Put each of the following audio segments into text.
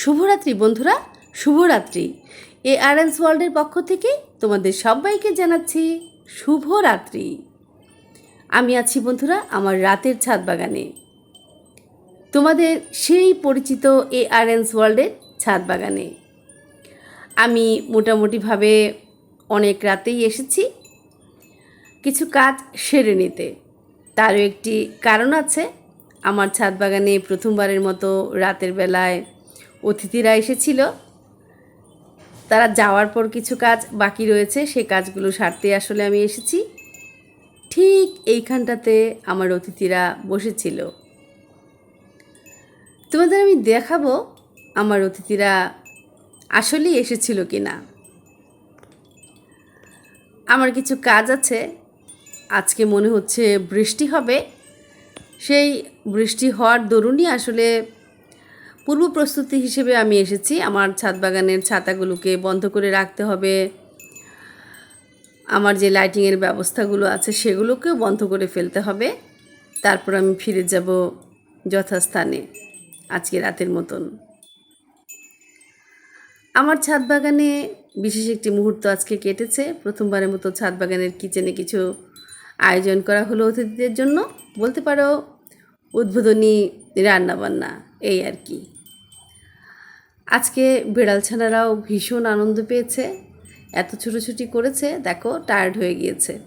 শুভরাত্রি বন্ধুরা, শুভরাত্রি। এ আর এন্স ওয়ার্ল্ডের পক্ষ থেকে তোমাদের সবাইকে জানাচ্ছি শুভরাত্রি। আমি আছি বন্ধুরা আমার রাতের ছাদ বাগানে। তোমাদের সেই পরিচিত এ আর এন্স ওয়ার্ল্ডের ছাদ বাগানে। আমি মোটামুটিভাবে অনেক রাতেই এসেছি। কিছু কাজ সেরে নিতে। তারও একটি কারণ আছে। আমার ছাদ বাগানে প্রথমবারের মতো রাতের বেলায় অতিথিরা এসেছিল। তারা যাওয়ার পর কিছু কাজ বাকি রয়েছে সেই কাজগুলো সারতে আসলে আমি এসেছি। ঠিক এইখানটাতে আমার অতিথিরা বসেছিল। তোমাদের আমি দেখাবো আমার অতিথিরা আসলেই এসেছিল কি না আমার কিছু কাজ আছে। আজকে মনে হচ্ছে বৃষ্টি হবে। সেই বৃষ্টি হওয়ার দরুনই আসলে পূর্ব প্রস্তুতি হিসেবে আমি এসেছি। আমার ছাদ বাগানের ছাতাগুলোকে বন্ধ করে রাখতে হবে। আমার যে লাইটিংয়ের ব্যবস্থাগুলো আছে সেগুলোকেও বন্ধ করে ফেলতে হবে। তারপর আমি ফিরে যাব যথাস্থানে আজকে রাতের মতন। আমার ছাদ বাগানে বিশেষ একটি মুহূর্ত আজকে কেটেছে। প্রথমবারের মতো ছাদ বাগানের কিচেনে কিছু আয়োজন করা হলো অতিথিদের জন্য। বলতে পারো, উদ্বোধনী রান্নাবান্না, এই আর কি। আজকে বিড়াল ছানারাও ভীষণ আনন্দ পেয়েছে, এত ছুটোছুটি করেছে, দেখো টায়ার্ড হয়ে গিয়েছে।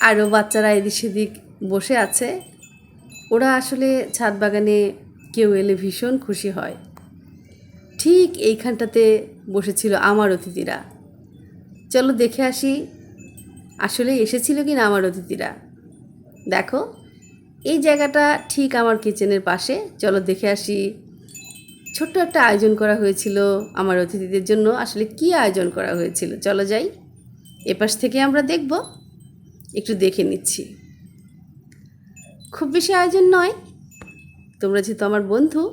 আরও বাচ্চারা এদিক সেদিক বসে আছে। ওরা আসলে ছাদ বাগানে কেউ এলে ভীষণ খুশি হয়। ঠিক এইখানটাতে বসেছিল আমার অতিথিরা। চলো দেখে আসি, আসলে এসেছিল কি না আমার অতিথিরা। দেখো, এই জায়গাটা ঠিক আমার কিচেনের পাশে। চলো দেখে আসি ছোট্ট একটা আয়োজন করা হয়েছিল আমার অতিথিদের জন্য। আসলে কি আয়োজন করা হয়েছিল? চলো যাই। এপাশ থেকে আমরা দেখব। একটু দেখে নিচ্ছি। খুব বেশি আয়োজন নয়। তোমরা যেহেতু আমার বন্ধু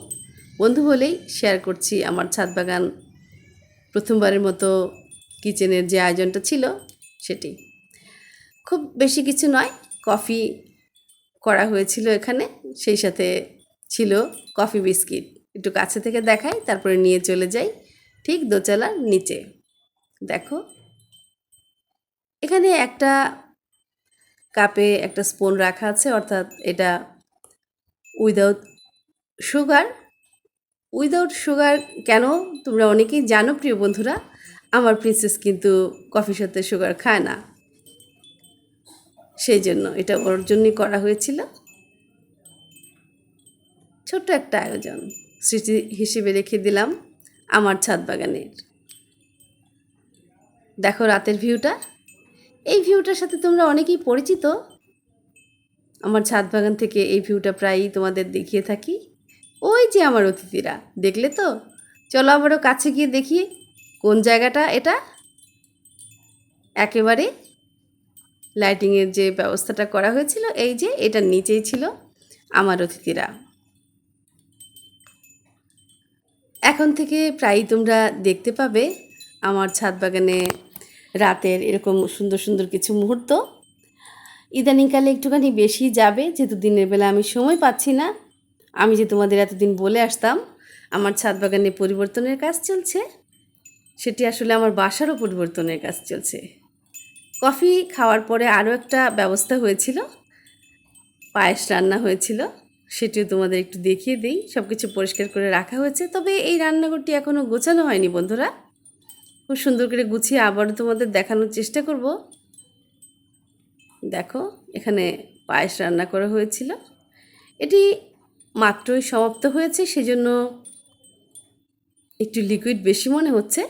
বন্ধু বলেই শেয়ার করছি আমার ছাদ বাগান। প্রথমবারের মতো কিচেনের যে আয়োজনটা ছিল, সেটি। খুব বেশি কিছু নয় কফি করা হয়েছিল এখানে, সেই সাথে ছিল কফি বিস্কিট একটু কাছে থেকে দেখাই, তারপরে নিয়ে চলে যাই, ঠিক দোচালার নিচে। দেখো, এখানে একটা কাপে একটা স্পুন রাখা আছে, অর্থাৎ এটা উইদাউট সুগার উইদাউট সুগার কেন? তোমরা অনেকেই জানো, প্রিয় বন্ধুরা, আমার প্রিন্সেস কিন্তু কফি সাথে সুগার খায় না। সেই জন্য এটা ওর জন্যই করা হয়েছিল। ছোট্ট একটা আয়োজন। স্মৃতি হিসেবে রেখে দিলাম আমার ছাদ বাগানের। দেখো রাতের ভিউটা। এই ভিউটার সাথে তোমরা অনেকেই পরিচিত। আমার ছাদ বাগান থেকে এই ভিউটা প্রায়ই তোমাদের দেখিয়ে থাকি। ওই যে আমার অতিথিরা, দেখলে তো? চলো আবারও কাছে গিয়ে দেখি কোন জায়গাটা এটা। একেবারে লাইটিংয়ের যে ব্যবস্থাটা করা হয়েছিল, এই যে এটার নিচেই ছিল আমার অতিথিরা। এখন থেকে প্রায়ই তোমরা দেখতে পাবে আমার ছাদ বাগানে রাতের এরকম সুন্দর সুন্দর কিছু মুহূর্ত। ইদানিংকালে একটুখানি বেশি যাবে, যেহেতু দিনের বেলা আমি সময় পাচ্ছি না। আমি যে তোমাদের এতদিন বলে আসতাম, আমার ছাদ বাগানে পরিবর্তনের কাজ চলছে, সেটি আসলে আমার বাসারও পরিবর্তনের কাজ চলছে। কফি খাওয়ার পরে আরও একটা ব্যবস্থা হয়েছিল, পায়েস রান্না হয়েছিল। সেটিও তোমাদের একটু দেখিয়ে দিই। সব কিছু পরিষ্কার করে রাখা হয়েছে। তবে এই রান্নাঘরটি এখনও গোছানো হয়নি, বন্ধুরা। খুব সুন্দর করে গুছিয়ে আবারও তোমাদের দেখানোর চেষ্টা করব। দেখো, এখানে পায়েস রান্না করা হয়েছিল। এটি মাত্রই সমাপ্ত হয়েছে, সেজন্য একটু লিকুইড বেশি মনে হচ্ছে।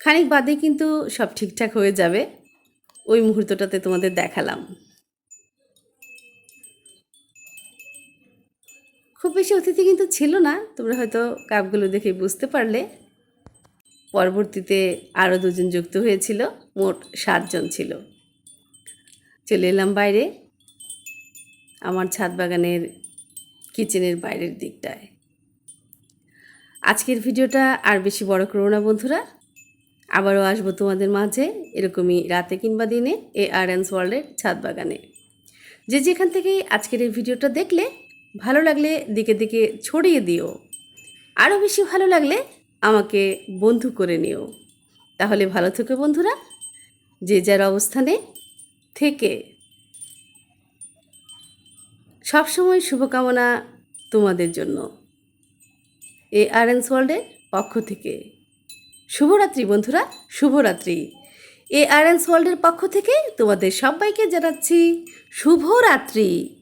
খানিক বাদে কিন্তু সব ঠিকঠাক হয়ে যাবে। ওই মুহূর্তটাতে তোমাদের দেখালাম। খুব বেশি অতিথি কিন্তু ছিল না। তোমরা হয়তো কাপগুলো দেখে বুঝতে পারলে। পরবর্তীতে আরও দুজন যুক্ত হয়েছিল, মোট সাতজন ছিল। চলে এলাম বাইরে, আমার ছাদ বাগানের কিচেনের বাইরের দিকটায়। আজকের ভিডিওটা আর বেশি বড় করো না বন্ধুরা। আবারও আসব তোমাদের মাঝে, এরকমই রাতে কিংবা দিনে এ আর এন্স ওয়ার্ল্ডের ছাদ বাগানে। যে যেখান থেকেই আজকের এই ভিডিওটা দেখলে ভালো লাগলে দিকে দিকে ছড়িয়ে দিও। আরও বেশি ভালো লাগলে আমাকে বন্ধু করে নিও। তাহলে ভালো থেকো বন্ধুরা। যে যার অবস্থানে থেকে। সবসময় শুভকামনা তোমাদের জন্য। এ আর এন ওয়ার্ল্ডের পক্ষ থেকে। শুভরাত্রি বন্ধুরা, শুভরাত্রি। এ আর এন ওয়ার্ল্ডের পক্ষ থেকে তোমাদের সবাইকে জানাচ্ছি শুভরাত্রি।